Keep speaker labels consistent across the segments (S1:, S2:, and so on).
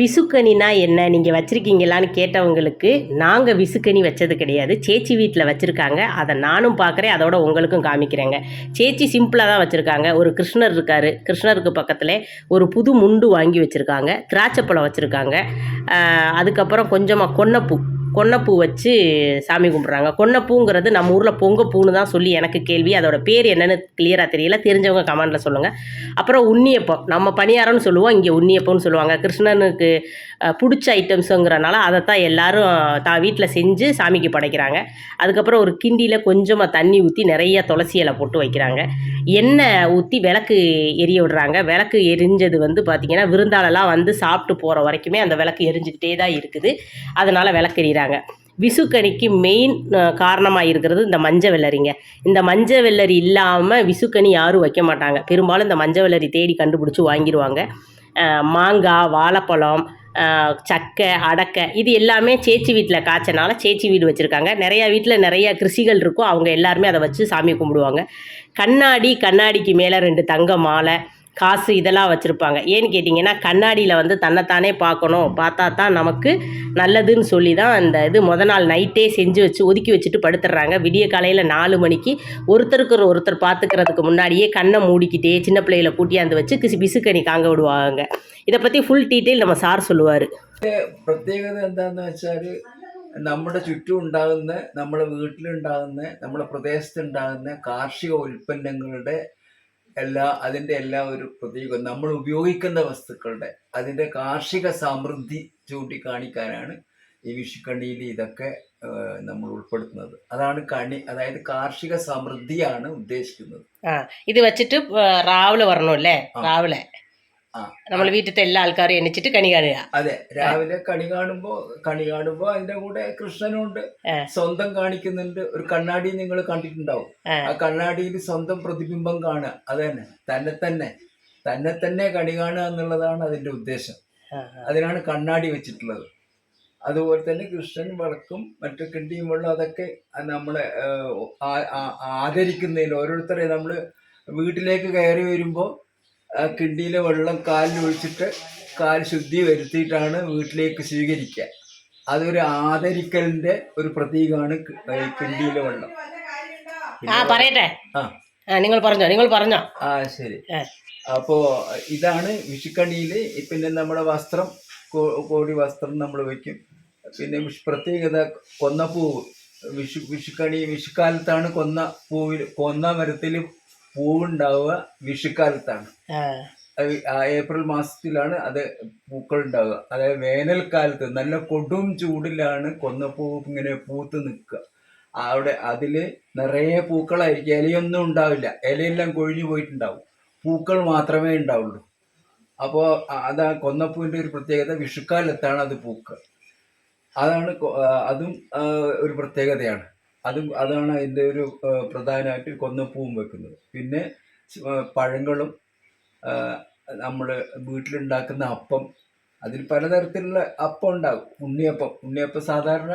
S1: விசுக்கணினா என்ன? நீங்கள் வச்சுருக்கீங்களான்னு கேட்டவங்களுக்கு நாங்கள் விசுக்கனி வச்சது கிடையாது. சேச்சி வீட்டில் வச்சுருக்காங்க. அதை நானும் பார்க்குறேன் அதோட உங்களுக்கும் காமிக்கிறேங்க. சேச்சி சிம்பிளாக தான் வச்சுருக்காங்க. ஒரு கிருஷ்ணர் இருக்கார். கிருஷ்ணருக்கு பக்கத்தில் ஒரு புது முண்டு வாங்கி வச்சுருக்காங்க. திராட்சைப்பழம் வச்சுருக்காங்க. அதுக்கப்புறம் கொஞ்சமாக கொன்னப்பூ. கொன்னப்பூ வச்சு சாமி கும்பிட்றாங்க. கொன்னப்பூங்கிறது நம்ம ஊரில் பொங்கப்பூன்னு தான் சொல்லி எனக்கு கேள்வி. அதோட பேர் என்னென்னு கிளியராக தெரியல. தெரிஞ்சவங்க கமெண்டில் சொல்லுங்கள் அப்புறம் உன்னியப்பம். நம்ம பணியாரம்னு சொல்லுவோம். இங்கே உன்னியப்பம்னு சொல்லுவாங்க. கிருஷ்ணனுக்கு பிடிச்ச ஐட்டம்ஸுங்கிறனால அதைத்தான் எல்லாரும் தான் வீட்டில் செஞ்சு சாமிக்கு படைக்கிறாங்க. அதுக்கப்புறம் ஒரு கிண்டியில் கொஞ்சமாக தண்ணி ஊற்றி நிறைய துளசி இலை போட்டு வைக்கிறாங்க. எண்ணெய் ஊற்றி விளக்கு எரிய விடுறாங்க. விளக்கு எரிஞ்சது வந்து பார்த்திங்கன்னா விருந்தாளெல்லாம் வந்து சாப்பிட்டு போகிற வரைக்குமே அந்த விளக்கு எரிஞ்சுக்கிட்டே தான் இருக்குது. அதனால் விளக்கு எறிகிறாங்க விசுக்கனிக்கு மெயின் காரணமாக இருக்கிறது இந்த மஞ்ச வெள்ளரிங்க. இந்த மஞ்ச வெள்ளரி இல்லாமல் விசுக்கனி யாரும் வைக்க மாட்டாங்க. பெரும்பாலும் இந்த மஞ்ச வெள்ளரி தேடி கண்டுபிடிச்சி வாங்கிடுவாங்க மாங்காய் வாழைப்பழம் சக்கை அடக்கை இது எல்லாமே சேச்சி வீட்டில் காய்ச்சனால சேச்சி வீடு வச்சுருக்காங்க. நிறையா வீட்டில் நிறைய கிருஷிகள் இருக்கும். அவங்க எல்லாருமே அதை வச்சு சாமி கும்பிடுவாங்க. கண்ணாடி கண்ணாடிக்கு மேலே ரெண்டு தங்க மாலை காசு இதெல்லாம் வச்சுருப்பாங்க ஏன்னு கேட்டிங்கன்னா கண்ணாடியில் வந்து தன்னைத்தானே பார்க்கணும் பார்த்தா தான் நமக்கு நல்லதுன்னு சொல்லி தான் அந்த இது முத நாள் நைட்டே செஞ்சு வச்சு ஒதுக்கி வச்சுட்டு படுத்துடுறாங்க விடிய காலையில் நாலு மணிக்கு ஒருத்தருக்கு ஒரு ஒருத்தர் பார்த்துக்கிறதுக்கு முன்னாடியே கண்ணை மூடிக்கிட்டே சின்ன பிள்ளைகளை கூட்டியாந்து வச்சு கிசு பிசுக்கனி காங்க விடுவாங்க இதை பற்றி ഫുൾ ഡീറ്റെയിൽ நம்ம സാർ சொல்லுவார்
S2: പ്രത്യേകത എന്താന്ന് വെച്ചാൽ നമ്മുടെ ചുറ്റും ഉണ്ടാകുന്ന നമ്മുടെ വീട്ടിലുണ്ടാകുന്ന നമ്മുടെ പ്രദേശത്തുണ്ടാകുന്ന കാർഷിക ഉൽപ്പന്നങ്ങളുടെ എല്ലാ അതിന്റെ എല്ലാ ഒരു പ്രതീകം നമ്മൾ ഉപയോഗിക്കുന്ന വസ്തുക്കളുടെ അതിന്റെ കാർഷിക സമൃദ്ധി ചൂണ്ടിക്കാണിക്കാനാണ് ഈ വിഷുക്കണിയിൽ ഇതൊക്കെ നമ്മൾ ഉൾപ്പെടുത്തുന്നത്. അതാണ് കണി അതായത് കാർഷിക സമൃദ്ധിയാണ് ഉദ്ദേശിക്കുന്നത്.
S1: ഇത് വെച്ചിട്ട് രാവിലെ പറഞ്ഞു
S2: അല്ലേ?
S1: രാവിലെ. നമ്മൾ വീട്ടിലത്തെ എല്ലാ ആൾക്കാരും എണിച്ചിട്ട് കണി കാണുക.
S2: അതെ രാവിലെ കണി കാണുമ്പോ കണി കാണുമ്പോ അതിന്റെ കൂടെ കൃഷ്ണനുണ്ട്. സ്വന്തം കാണിക്കുന്നുണ്ട്. ഒരു കണ്ണാടി നിങ്ങൾ കണ്ടിട്ടുണ്ടാവും.
S1: ആ.
S2: കണ്ണാടിയിൽ സ്വന്തം പ്രതിബിംബം കാണുക. അത് തന്നെ തന്നെ. തന്നെ തന്നെ തന്നെ കണി കാണുക എന്നുള്ളതാണ് അതിന്റെ ഉദ്ദേശം. അതിനാണ് കണ്ണാടി വെച്ചിട്ടുള്ളത്. അതുപോലെ തന്നെ കൃഷ്ണൻ വിളക്കും മറ്റു കിണ്ടിയും വെള്ളം അതൊക്കെ നമ്മളെ ആദരിക്കുന്നതിൽ ഓരോരുത്തരെ നമ്മൾ വീട്ടിലേക്ക് കയറി വരുമ്പോൾ ആ കിണ്ടിയിലെ വെള്ളം കാലിൽ ഒഴിച്ചിട്ട് കാൽ ശുദ്ധി വരുത്തിയിട്ടാണ് വീട്ടിലേക്ക് സ്വീകരിക്കുക. അതൊരു ആദരിക്കലിന്റെ ഒരു പ്രതീകമാണ് കിണ്ടിയിലെ വെള്ളം.
S1: ആ പറയട്ടെ.
S2: ആ.
S1: നിങ്ങൾ പറഞ്ഞോ നിങ്ങൾ പറഞ്ഞോ.
S2: ആ ശരി. അപ്പോ ഇതാണ് വിഷുക്കണിയിൽ പിന്നെ നമ്മുടെ വസ്ത്രം കോടി വസ്ത്രം നമ്മൾ വെക്കും പിന്നെ പ്രത്യേകത കൊന്നപ്പൂവ് വിഷു വിഷുക്കണി വിഷുക്കാലത്താണ് കൊന്ന പൂവിൽ കൊന്ന മരത്തിൽ പൂവുണ്ടാവുക വിഷുക്കാലത്താണ്.
S1: ആ.
S2: ഏപ്രിൽ മാസത്തിലാണ് അത് പൂക്കൾ ഉണ്ടാവുക അതായത് വേനൽക്കാലത്ത് നല്ല കൊടും ചൂടിലാണ് കൊന്നപ്പൂ ഇങ്ങനെ പൂത്ത് നിൽക്കുക. അവിടെ അതിൽ നിറയെ പൂക്കളായിരിക്കും. ഇലയൊന്നും ഉണ്ടാവില്ല. ഇലയെല്ലാം കൊഴിഞ്ഞു പോയിട്ടുണ്ടാവും. പൂക്കൾ മാത്രമേ ഉണ്ടാവുള്ളൂ. അപ്പോൾ അതാ കൊന്നപ്പൂവിന്റെ ഒരു പ്രത്യേകത വിഷുക്കാലത്താണ് അത് പൂക്കുക അതാണ് അതും ഒരു പ്രത്യേകതയാണ്. അതും അതാണ് അതിന്റെ ഒരു പ്രധാനമായിട്ട് കൊന്നപ്പൂവും വെക്കുന്നത്. പിന്നെ പഴങ്ങളും നമ്മൾ വീട്ടിലുണ്ടാക്കുന്ന അപ്പം അതിൽ പലതരത്തിലുള്ള അപ്പം ഉണ്ടാകും. ഉണ്ണിയപ്പം ഉണ്ണിയപ്പം സാധാരണ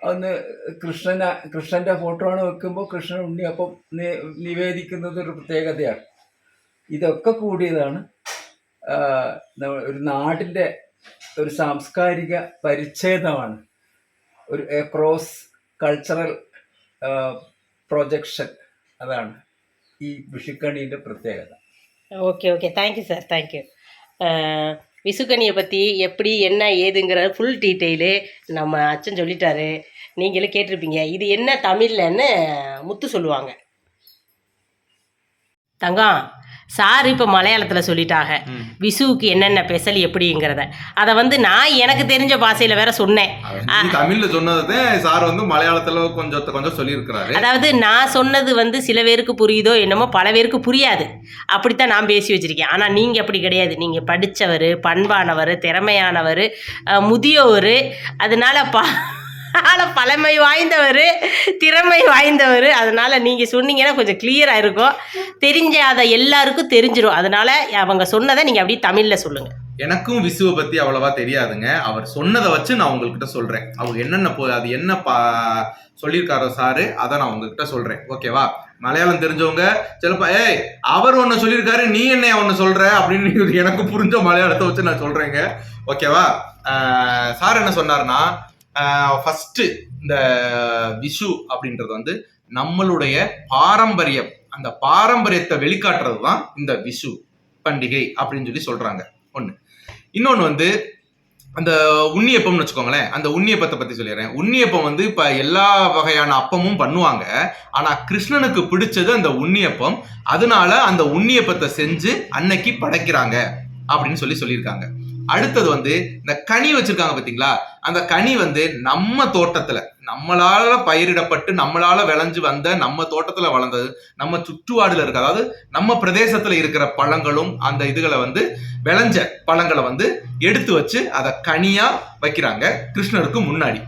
S2: ഒന്ന് കൃഷ്ണന കൃഷ്ണന്റെ ഫോട്ടോ ആണ് വെക്കുമ്പോൾ കൃഷ്ണൻ ഉണ്ണിയപ്പം നിവേദിക്കുന്നത് ഒരു പ്രത്യേകതയാണ്. ഇതൊക്കെ കൂടിയതാണ് ഒരു നാടിന്റെ ഒരു സാംസ്കാരിക പരിച്ഛേദമാണ്. ഒരു ക്രോസ് കൾച്ചറൽ പ്രൊജക്ഷൻ അതാണ് ഈ വിഷുക്കണീൻ്റെ പ്രത്യേകത
S1: okay okay thank you sir thank you விசுக்கனியை பற்றி எப்படி என்ன ஏதுங்கிற ஃபுல் டீட்டெயிலு நம்ம அச்சன் சொல்லிட்டாரு நீங்களும் கேட்டிருப்பீங்க இது என்ன தமிழ்லன்னு முத்து சொல்லுவாங்க தங்கம் சார் இப்போ மலையாளத்தில் சொல்லிட்டாங்க. விசுவுக்கு என்னென்ன ஸ்பெஷல் எப்படிங்கிறத. அதை வந்து நான் எனக்கு தெரிஞ்ச பாஷையில் வேற சொன்னேன்.
S3: தமிழ்ல சொன்னதை சார் வந்து மலையாளத்துல கொஞ்சம் கொஞ்சம் சொல்லியிருக்கிறாரு.
S1: அதாவது நான் சொன்னது வந்து சில பேருக்கு புரியுதோ என்னமோ பல பேருக்கு புரியாது. அப்படித்தான் நான் பேசி வச்சிருக்கேன். ஆனால் நீங்கள் அப்படி கிடையாது. நீங்கள் படித்தவர் பண்பானவர் திறமையானவர் முதியோர் அதனால ப ஆனால் பழமை வாய்ந்தவர் திறமை வாய்ந்தவர். அதனால் நீங்கள் சொன்னீங்கன்னா கொஞ்சம் கிளியராக இருக்கும். அதை எல்லாருக்கும் தெரிஞ்சிடும் அதனால் அவங்க சொன்னதை நீங்கள் அப்படியே தமிழில் சொல்லுங்கள்
S3: எனக்கும் விசுவை பற்றி அவ்வளவா தெரியாதுங்க. அவர் சொன்னதை வச்சு நான் உங்ககிட்ட சொல்கிறேன் அவர் என்னென்ன போ அது என்ன பா சொல்லியிருக்காரோ சாரு அதை நான் உங்ககிட்ட சொல்கிறேன் ஓகேவா மலையாளம் தெரிஞ்சவங்க சிலப்பா ஏய் அவர் ஒன்று சொல்லியிருக்காரு நீ என்ன ஒன்று சொல்கிற அப்படின்னு எனக்கு புரிஞ்ச மலையாளத்தை வச்சு நான் சொல்கிறேங்க ஓகேவா சார் என்ன சொன்னார்னா ஃபஸ்ட்டு இந்த விஷு அப்படின்றது வந்து நம்மளுடைய பாரம்பரியம். அந்த பாரம்பரியத்தை வெளிக்காட்டுறது தான் இந்த விஷு பண்டிகை அப்படின்னு சொல்லி சொல்கிறாங்க ஒன்று இன்னொன்று வந்து அந்த உண்ணியப்பம்னு வச்சுக்கோங்களேன். அந்த உண்ணியப்பத்தை பற்றி சொல்லிடுறேன். உண்ணியப்பம் வந்து இப்போ எல்லா வகையான அப்பமும் பண்ணுவாங்க. ஆனால் கிருஷ்ணனுக்கு பிடிச்சது அந்த உண்ணியப்பம் அதனால அந்த உண்ணியப்பத்தை செஞ்சு அன்னைக்கு படைக்கிறாங்க அப்படின்னு சொல்லி சொல்லியிருக்காங்க. அடுத்தது வந்து இந்த கனி வச்சிருக்காங்க பாத்தீங்களா? அந்த கனி வந்து நம்ம தோட்டத்துல நம்மளால பயிரிடப்பட்டு நம்மளால விளைஞ்சு வந்த நம்ம தோட்டத்துல வளர்ந்தது நம்ம சுற்றுவாடுல இருக்க அதாவது நம்ம பிரதேசத்துல இருக்கிற பழங்களும் அந்த இதுகளை வந்து விளைஞ்ச பழங்களை வந்து எடுத்து வச்சு அதை கனியா வைக்கிறாங்க கிருஷ்ணருக்கு முன்னாடி.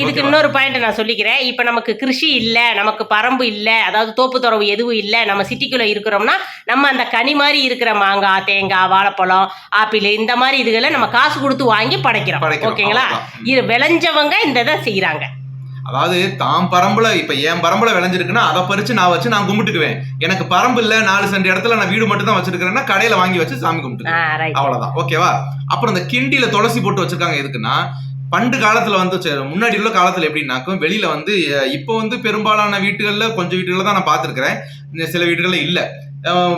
S1: இதுக்கு? இன்னொரு பாயிண்ட் நான் சொல்லிக்கிறேன். இப்போ நமக்கு கிருஷி இல்லை நமக்கு பரம்பு இல்லை அதாவது தோப்பு துறவு எதுவும் இல்லை நம்ம சிட்டிக்குள்ளே இருக்கிறோம்னா நம்ம அந்த கனி மாதிரி இருக்கிற மாங்காய் தேங்காய் வாழைப்பழம் ஆப்பிள் இந்த மாதிரி இதுகளை நம்ம காசு கொடுத்து வாங்கி படைக்கிறோம். ஓகேங்களா. இது விளைஞ்சவங்க இந்த இதை செய்கிறாங்க
S3: அதாவது தாம் பரம்புல இப்ப என் பரம்புல விளைஞ்சிருக்குன்னா அதை பறிச்சு நான் வச்சு நான் கும்பிட்டுக்குவேன். எனக்கு பரம்பு இல்ல நாலு சென்ட் இடத்துல நான் வீடு மட்டும் தான் வச்சிருக்கிறேன்னா கடையில வாங்கி வச்சு சாமி கும்பிட்டுக்குவேன். அவ்வளவுதான். ஓகேவா? அப்புறம் இந்த கிண்டியில துளசி போட்டு வச்சிருக்காங்க எதுக்குன்னா பண்டு காலத்துல வந்து முன்னாடி உள்ள காலத்துல எப்படின்னாக்கும் வெளியில வந்து இப்போ வந்து பெரும்பாலான வீட்டுகள்ல கொஞ்சம் வீட்டுகள்ல தான் நான் பார்த்துருக்குறேன். இந்த சில வீடுகள்ல இல்ல.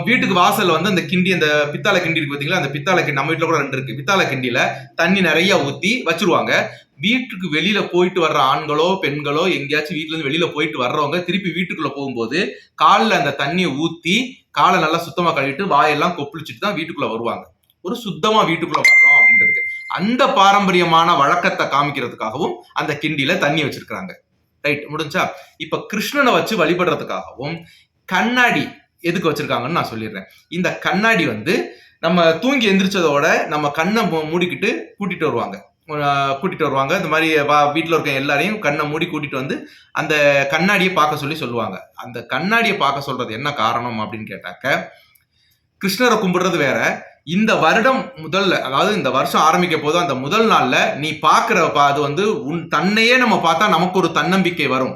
S3: வீட்டுக்கு வாசல்ல வந்து அந்த கிண்டி அந்த பித்தாளை கிண்டி இருக்கு பாத்தீங்களா? அந்த பித்தாளை கிண்டி நம்ம வீட்டுல கூட ரெண்டு இருக்கு. பித்தாளை கிண்டியில தண்ணி நிறைய ஊத்தி வச்சிருவாங்க. வீட்டுக்கு வெளியில போயிட்டு வர்ற ஆண்களோ பெண்களோ எங்கேயாச்சும் வீட்டுல இருந்து வெளியில போயிட்டு வர்றவங்க திருப்பி வீட்டுக்குள்ள போகும்போது காலில் அந்த தண்ணியை ஊத்தி காலை நல்லா சுத்தமா கழுவிட்டு வாயெல்லாம் கொப்பளிச்சுட்டு தான் வீட்டுக்குள்ள வருவாங்க. ஒரு சுத்தமா வீட்டுக்குள்ள வர்றோம். அந்த பாரம்பரியமான வழக்கத்தை காமிக்கிறதுக்காகவும் அந்த கிண்டியில தண்ணி வச்சிருக்கிறாங்க. ரைட் முடிஞ்சா? இப்ப கிருஷ்ணனை வச்சு வழிபடுறதுக்காகவும் கண்ணாடி எதுக்கு வச்சிருக்காங்கன்னு நான் சொல்லிடுறேன். இந்த கண்ணாடி வந்து நம்ம தூங்கி எந்திரிச்சதோட நம்ம கண்ணை மூ- மூடிக்கிட்டு கூட்டிட்டு வருவாங்க. கூட்டிட்டு வருவாங்க. இந்த மாதிரி வா வீட்டில் இருக்க எல்லாரையும் கண்ணை மூடி கூட்டிட்டு வந்து அந்த கண்ணாடியை பார்க்க சொல்லி சொல்லுவாங்க. அந்த கண்ணாடியை பார்க்க சொல்றது என்ன காரணம் அப்படின்னு கேட்டாக்க கிருஷ்ணரை கும்பிடுறது வேற இந்த வருடம் முதல்ல அதாவது இந்த வருஷம் ஆரம்பிக்க போது அந்த முதல் நாள்ல நீ பார்க்குற பா- அது வந்து உன் தன்னையே நம்ம பார்த்தா நமக்கு ஒரு தன்னம்பிக்கை வரும்.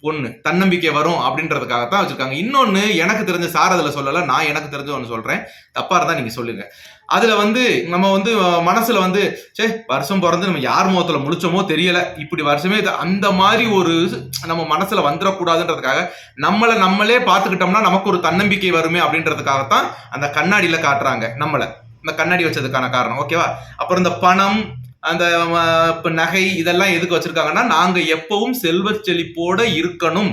S3: ஒன்று தன்னம்பிக்கை வரும் அப்படின்றதுக்காக தான் வச்சுருக்காங்க. இன்னொன்று எனக்கு தெரிஞ்ச சார் அதில் சொல்லலை நான் எனக்கு தெரிஞ்ச ஒன்று சொல்கிறேன் தப்பாக இருந்தால் நீங்கள் சொல்லுங்க. அதில் வந்து நம்ம வந்து மனசில் வந்து சே வருஷம் பிறந்து நம்ம யார் முகத்தில் முழிச்சோமோ தெரியலை. இப்படி வருஷமே இது- அந்த மாதிரி ஒரு நம்ம மனசில் வந்துடக்கூடாதுன்றதுக்காக நம்மளை நம்மளே பார்த்துக்கிட்டோம்னா நமக்கு ஒரு தன்னம்பிக்கை வருமே அப்படின்றதுக்காகத்தான் அந்த கண்ணாடியில் காட்டுறாங்க நம்மளை. இந்த கண்ணாடி வச்சதுக்கான காரணம் ஓகேவா? அப்புறம் இந்த பணம் அந்த இப்ப நகை இதெல்லாம் எதுக்கு வச்சிருக்காங்கன்னா நாங்க எப்பவும் செல்வ செழிப்போட இருக்கணும்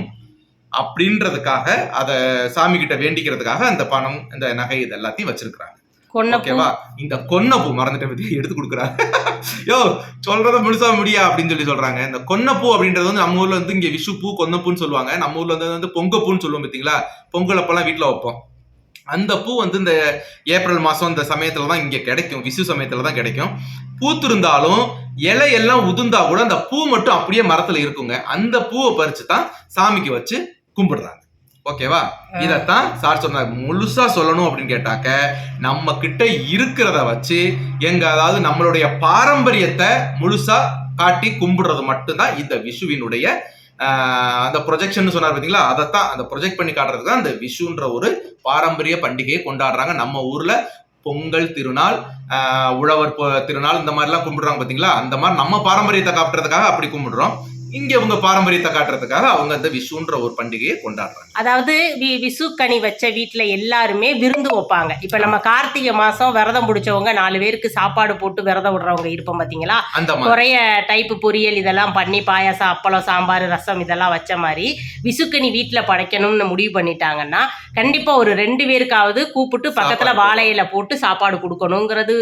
S3: அப்படின்றதுக்காக அத சாமி கிட்ட வேண்டிக்கிறதுக்காக அந்த பணம் இந்த நகை இது எல்லாத்தையும் வச்சிருக்காங்க
S1: கொன்ன
S3: ஓகேவா? இந்த கொன்னப்பூ மறந்துட்ட எடுத்து கொடுக்குறாங்க யோ சொல்றத முழுசா முடியா அப்படின்னு சொல்லி சொல்றாங்க. இந்த கொன்னப்பூ அப்படின்றது வந்து நம்ம ஊர்ல வந்து இங்க விஷு பூ கொன்னப்பூன்னு சொல்லுவாங்க. நம்ம ஊர்ல வந்து வந்து பொங்கப்பூன்னு சொல்லுவோம் பாத்தீங்களா? பொங்கல் அப்பெல்லாம் வீட்டுல வைப்போம். அந்த பூ வந்து இந்த ஏப்ரல் மாசம் இந்த சமயத்துல தான் இங்க கிடைக்கும். விசு சமயத்துல தான் கிடைக்கும். பூத்திருந்தாலும் இலை எல்லாம் உதிர்ந்தா கூட அந்த பூ மட்டும் அப்படியே மரத்துல இருக்குங்க. அந்த பூவை பறிச்சு தான் சாமிக்கு வச்சு கும்பிடுறாங்க. ஓகேவா? இதத்தான் சார் சொன்னார். முழுசா சொல்லணும் அப்படின்னு கேட்டாக்க நம்ம கிட்ட இருக்கிறத வச்சு எங்க அதாவது நம்மளுடைய பாரம்பரியத்தை முழுசா காட்டி கும்பிடுறது மட்டும்தான் இந்த விஷுவினுடைய அந்த ப்ரொஜெக்ஷன் சொன்னார் பாத்தீங்களா? அதைத்தான் அந்த ப்ரொஜெக்ட் பண்ணி காட்டுறது தான் அந்த விஷுன்ற ஒரு பாரம்பரிய பண்டிகையை கொண்டாடுறாங்க. நம்ம ஊரில் பொங்கல் திருநாள் உழவர் திருநாள் இந்த மாதிரிலாம் கும்பிடுறாங்க பார்த்தீங்களா அந்த மாதிரி நம்ம பாரம்பரியத்தை காப்பிட்றதுக்காக அப்படி கும்பிடுறோம். இங்க இவங்க பாரம்பரியத்தை காட்டுறதுக்காக அவங்க அந்த விஷுன்ற ஒரு பண்டிகையை கொண்டாடுறாங்க.
S1: அதாவது விசு கனி வச்ச வீட்டில் எல்லாருமே விருந்து வைப்பாங்க. இப்போ நம்ம கார்த்திகை மாதம் விரதம் பிடிச்சவங்க நாலு பேருக்கு சாப்பாடு போட்டு விரதம் விடுறவங்க இருப்போம் பார்த்தீங்களா
S3: அந்த
S1: குறைய டைப்பு பொரியல் இதெல்லாம் பண்ணி பாயாசம் அப்பளம் சாம்பார் ரசம் இதெல்லாம் வச்ச மாதிரி விசுக்கனி வீட்டில் படைக்கணும்னு முடிவு பண்ணிட்டாங்கன்னா கண்டிப்பாக ஒரு ரெண்டு பேருக்காவது கூப்பிட்டு பக்கத்தில்
S3: சாப்பாடு
S1: வாழை இலை போட்டு சாப்பாடு கொடுக்கணுங்கிறது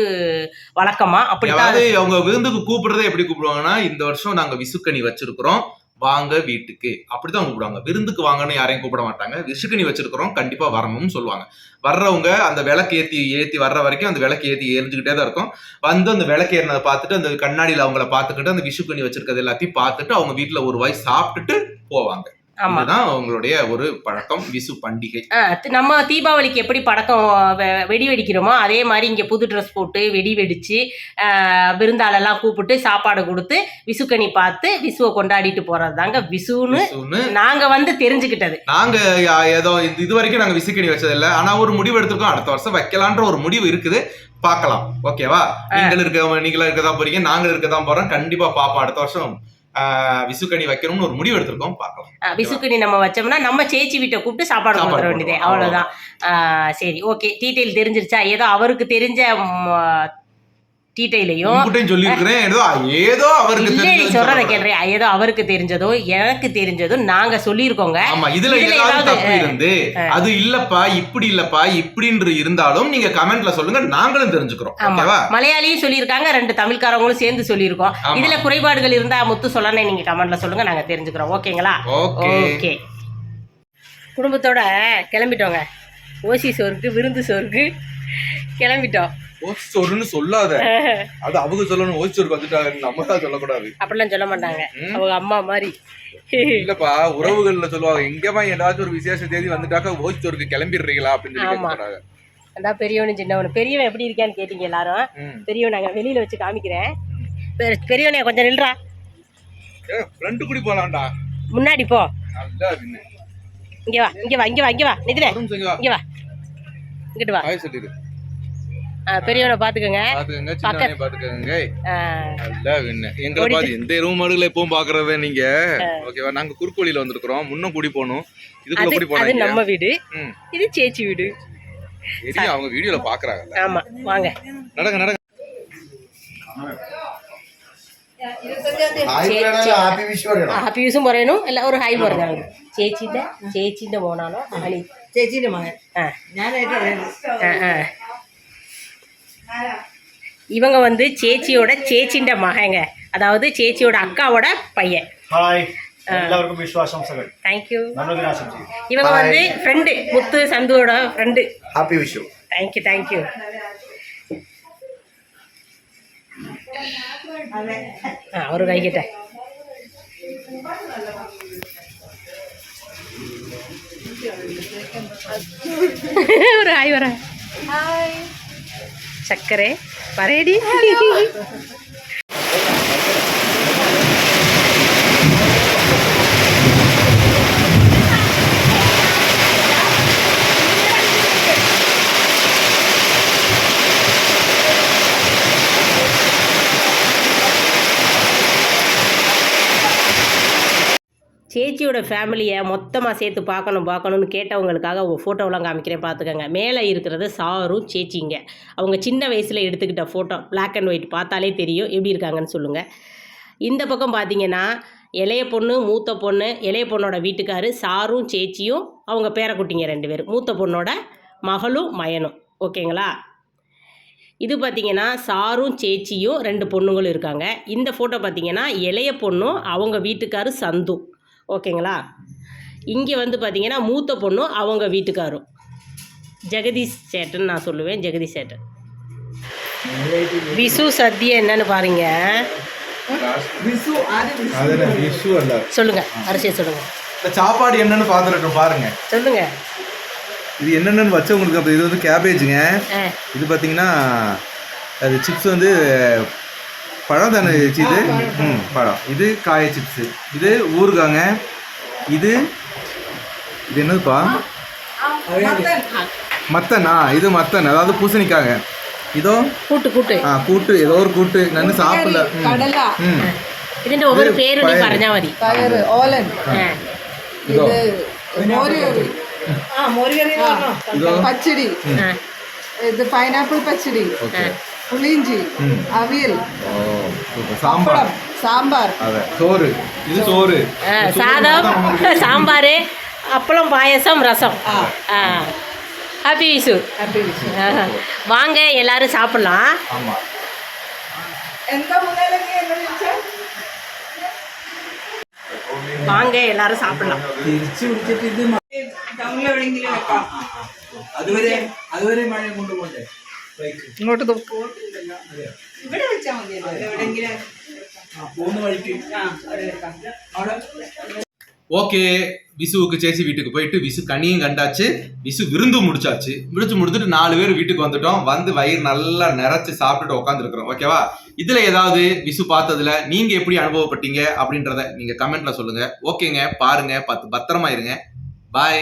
S1: வழக்கமா.
S3: அதாவது அவங்க விருந்துக்கு கூப்பிடுறதே எப்படி கூப்பிடுவாங்கன்னா இந்த வருஷம் நாங்க விசுக்கனி வச்சிருக்கிறோம் வாங்க வீட்டுக்கு. அப்படிதான் கூப்பிடுவாங்க. விருந்துக்கு வாங்கன்னு யாரையும் கூப்பிட மாட்டாங்க. விஷுக்கணி வச்சிருக்கிறோம் கண்டிப்பா வரணும்னு சொல்லுவாங்க. வர்றவங்க அந்த விளக்கு ஏத்தி ஏத்தி வர்ற வரைக்கும் அந்த விளக்கு ஏத்தி எரிஞ்சுக்கிட்டே தான் இருக்கும். வந்து அந்த விளக்கு ஏறினதை பார்த்துட்டு அந்த கண்ணாடியில் அவங்கள பார்த்துக்கிட்டு அந்த விஷுக்கணி வச்சிருக்கிறது எல்லாத்தையும் பார்த்துட்டு அவங்க வீட்டுல ஒரு வாய் சாப்பிட்டுட்டு போவாங்க.
S1: ஆமா.
S3: இதுதான் உங்களுடைய ஒரு பழக்கம் விசு பண்டிகை.
S1: நம்ம தீபாவளிக்கு எப்படி படக்கம் வெ- வெடி வெடிக்கிறோமோ அதே மாதிரி இங்கே புது ட்ரெஸ் போட்டு வெடி வெடிச்சு விருந்தாளெல்லாம் கூப்பிட்டு சாப்பாடு கொடுத்து விசுக்கணி பார்த்து விசுவை கொண்டாடிட்டு போறது தாங்க விசுன்னு. நாங்க வந்து தெரிஞ்சுக்கிட்டது.
S3: நாங்க ஏதோ இது வரைக்கும் நாங்க விசுக்கணி வச்சது இல்ல ஆனா ஒரு முடிவு எடுத்திருக்கோம். அடுத்த வருஷம் வைக்கலான்ற ஒரு முடிவு இருக்குது. பார்க்கலாம். ஓகேவா? நீங்கள் இருக்க நீங்களும் இருக்க தான் போறீங்க நாங்களும் இருக்க தான் போறோம். கண்டிப்பா பாப்போம் அடுத்த வருஷம் விசுக்கணி வைக்கணும்னு ஒரு முடிவு எடுத்திருக்கோம். பார்க்கலாம்.
S1: விசுக்கணி நம்ம வச்சோம்னா நம்ம சேச்சி வீட்டை கூப்பிட்டு சாப்பாடு கொடுத்துட வேண்டியதே. ஆ, சரி ஓகே. டீட்டெயில் தெரிஞ்சிருச்சா? ஏதோ அவருக்கு தெரிஞ்ச டீட்டெயிலையும்
S3: உங்ககிட்டயும் சொல்லியிருக்கிறேன். ஏதோ ஏதோ அவருக்கு
S1: சொல்றத. கேள்றேன் ஏதோ அவருக்கு தெரிஞ்சதோ எனக்கு தெரிஞ்சதோ நாங்க சொல்லியிருக்கோங்க.
S3: ஆமா இதுல ஏதாவது அது இல்லப்பா இப்படி இல்லப்பா இப்படின்று இருந்தாலும் நீங்க கமெண்ட்ல சொல்லுங்க நாங்களும் தெரிஞ்சுக்கிறோம்.
S1: மலையாளியும் சொல்லியிருக்காங்க ரெண்டு தமிழ்காரவங்களும் சேர்ந்து சொல்லியிருக்கோம். இதுல குறைபாடுகள் இருந்தா முத்து சொல்லனே நீங்க கமெண்ட்ல சொல்லுங்க நாங்க தெரிஞ்சுக்கிறோம். ஓகேங்களா
S3: ஓகே
S1: குடும்பத்தோட கிளம்பிட்டோங்க. ஓசி சோறுக்கு விருந்து சோறுக்கு கிளம்பிட்டோம்.
S3: ஓச்சோருன்னு சொல்லாத. அது அவங்க சொல்லணும் ஓச்சோருக்கு வந்துட்டாங்க நம்ம தான் சொல்லக்கூடாது.
S1: அப்படிலாம் சொல்ல மாட்டாங்க. அவங்க அம்மா மாதிரி.
S3: இல்லப்பா உறவுகள்ல சொல்லுவாங்க எங்கேப்பா ஏதாச்சும் ஒரு விசேஷ தேதி வந்துட்டாக்கா ஓச்சோருக்கு கிளம்பிடுறீங்களா? அப்படின்னு சொல்லி
S1: அதான் பெரியவனு சின்னவனு பெரியவன் எப்படி இருக்கான்னு கேட்டீங்க எல்லாரும். பெரியவன் நாங்க வெளியில வச்சு காமிக்கிறேன். பெரியவனே கொஞ்சம் நில்றா.
S3: ஏ, ஃப்ரெண்டு கூடி போலாம்டா.
S1: முன்னாடி போ. இங்க வா இங்க வா இங்க வா இங்க வா.
S3: நிமிஷம் இங்க வா.
S1: இங்க வா. இங்கிட்டு வா. பெரியவனை பாத்துக்கோங்க
S3: பாத்துக்கங்க சின்னவனே பாத்துக்கங்க
S1: ஆ,
S3: நல்லா பின்ன எங்களை பாத்து எந்த ரூம் மாடுகளை எப்பவும் பாக்குறத நீங்க ஓகேவா நாங்க குறுக்கு வழியில வந்திருக்கிறோம் முன்னும் கூடி போகணும் இதுக்குள்ள
S1: அது
S3: கூடி
S1: அது
S3: போனாங்க
S1: நம்ம வீடு
S3: ம்
S1: இது சேச்சி வீடு
S3: சரி அவங்க வீடியோல பாக்குறாங்கல்ல
S1: ஆமா வாங்க
S3: நடங்க நடங்க
S1: ഹാപ്പി യൂസും പറയണു അല്ല ഒരു ഹായ് പറഞ്ഞാൽ മതി ചേച്ചിന്റെ ചേച്ചിന്റെ മോനാണോ അനി
S4: ചേച്ചിന്റെ മകൻ
S1: ആ
S4: ഞാനായിട്ട് അറിയാം.
S1: ആ, ആ. இவங்க வந்து சேச்சியோட சேச்சின்ற மகங்க. அதாவது சேச்சியோட அக்காவோட பையன்.
S5: எல்லாருக்கும் விசுவாசம்சங்கள்.
S1: தேங்க்யூ இவங்க வந்து friend Muthu சந்துவோட friend
S5: happy Vishu
S1: thank you thank you ஆ ஒரு கை கிட்ட ஒரு ஹாய் வர ஹாய். சர்க்கரை பரேடி சேச்சியோட ஃபேமிலியை மொத்தமாக சேர்த்து பார்க்கணும் பார்க்கணும்னு கேட்டவங்களுக்காக அவங்க ஃபோட்டோவெலாம் காமிக்கிறேன் பார்த்துக்கோங்க. மேலே இருக்கிறது சாரும் சேச்சிங்க. அவங்க சின்ன வயசில் எடுத்துக்கிட்ட ஃபோட்டோ பிளாக் அண்ட் ஒயிட் பார்த்தாலே தெரியும். எப்படி இருக்காங்கன்னு சொல்லுங்கள் இந்த பக்கம் பார்த்தீங்கன்னா இளைய பொண்ணு மூத்த பொண்ணு இளைய பொண்ணோட வீட்டுக்காரு சாரும் சேச்சியும் அவங்க பேரக்குட்டிங்க ரெண்டு பேரும். மூத்த பொண்ணோட மகளும் மயனும். ஓகேங்களா? இது பார்த்தீங்கன்னா சாரும் சேச்சியும் ரெண்டு பொண்ணுங்களும் இருக்காங்க. இந்த ஃபோட்டோ பார்த்தீங்கன்னா இளைய பொண்ணும் அவங்க வீட்டுக்காரு சந்து. ஓகேங்களா? இங்கே வந்து பார்த்திங்கன்னா மூத்த பொண்ணும் அவங்க வீட்டுக்காரும். ஜெகதீஷ் சேட்டன் நான் சொல்லுவேன் ஜெகதீஷ் சேட்டன். விசு சத்யா என்னன்னு பாருங்க. சொல்லுங்க அரிசியை சொல்லுங்க.
S3: சாப்பாடு என்னன்னு பாத்துருக்கோம் பாருங்க.
S1: சொல்லுங்க.
S3: இது என்னென்னு வச்சு உங்களுக்கு இது வந்து கேபேஜுங்க இது பார்த்தீங்கன்னா அது சிப்ஸ் வந்து பழம் தானே சி இது ம் பழம் இது காய சிப்ஸு இது ஊறுகாங்க இது இது என்னதுப்பா மத்தனா இது மத்தன் அதாவது பூசணிக்காங்க இதோ
S1: கூட்டு கூட்டு
S3: ആ കൂട്ട് ഏതോ ഒരു കൂട്ട് ഞാൻ സാപ്പില്ല
S4: കടല
S1: ഇതിന്റെ ഒരു പേര് നീ പറഞ്ഞാൽ മതി
S4: പയറ് ഓലൻ
S1: ആ.
S3: ഇതോ
S4: ഇത് മോരുകറി
S3: ഇതോ
S4: പച്ചടി
S1: ആ.
S4: ഇത് പൈനാപ്പിൾ പച്ചടി
S3: ഓക്കെ
S4: പുളിയിഞ്ചി അവിയൽ
S3: ഓ സൂപ്പർ സാമ്പാർ
S4: പപ്പടം സാമ്പാർ
S3: അതെ ചോറ് ഇത് ചോറ്
S1: ஆ, சாதம் சாம்பார் அப்பளம் பாயசம் ரசம் ஆ ஹாப்பி விசு
S4: ഹാപ്പി വിഷു
S1: ஆஹா. வாங்க எல்லாரும் சாப்பிடலாம்
S3: ആമാ
S4: എന്താ മുതലൊക്കെ എന്ന് ചോദിച്ചാൽ
S1: வாங்க எல்லாரும் சாப்பிடலாம்
S2: തിരിച്ചു പിടിച്ചിട്ട് ഇത് മ-
S4: എവിടെയെങ്കിലും വെക്കാം
S2: അതുവരെ അതുവരെ മഴ കൊണ്ടുപോകണ്ടേ ബൈക്ക്
S4: ഇങ്ങോട്ട് നോക്കൂ ഇവിടെ വെച്ചാൽ മതിയല്ലോ എവിടെയെങ്കിലും
S2: ആ പോകുന്ന വഴിക്ക്
S4: ആ അവിടെ വെക്കാം
S2: അവിടെ
S3: ஓகே விசுவுக்கு சேச்சி வீட்டுக்கு போயிட்டு விசு கனியும் கண்டாச்சு விசு விருந்து முடிச்சாச்சு முடிச்சு முடிச்சுட்டு நாலு பேர் வீட்டுக்கு வந்துட்டோம் வந்து வயிறு நல்லா நிறைச்சு சாப்பிட்டுட்டு உட்காந்துருக்குறோம் ஓகேவா இதுல ஏதாவது விசு பார்த்ததுல நீங்க எப்படி அனுபவப்பட்டீங்க அப்படின்றத நீங்க கமெண்ட்ல சொல்லுங்க ஓகேங்க பாருங்க பார்த்து பத்திரமா இருங்க பாய்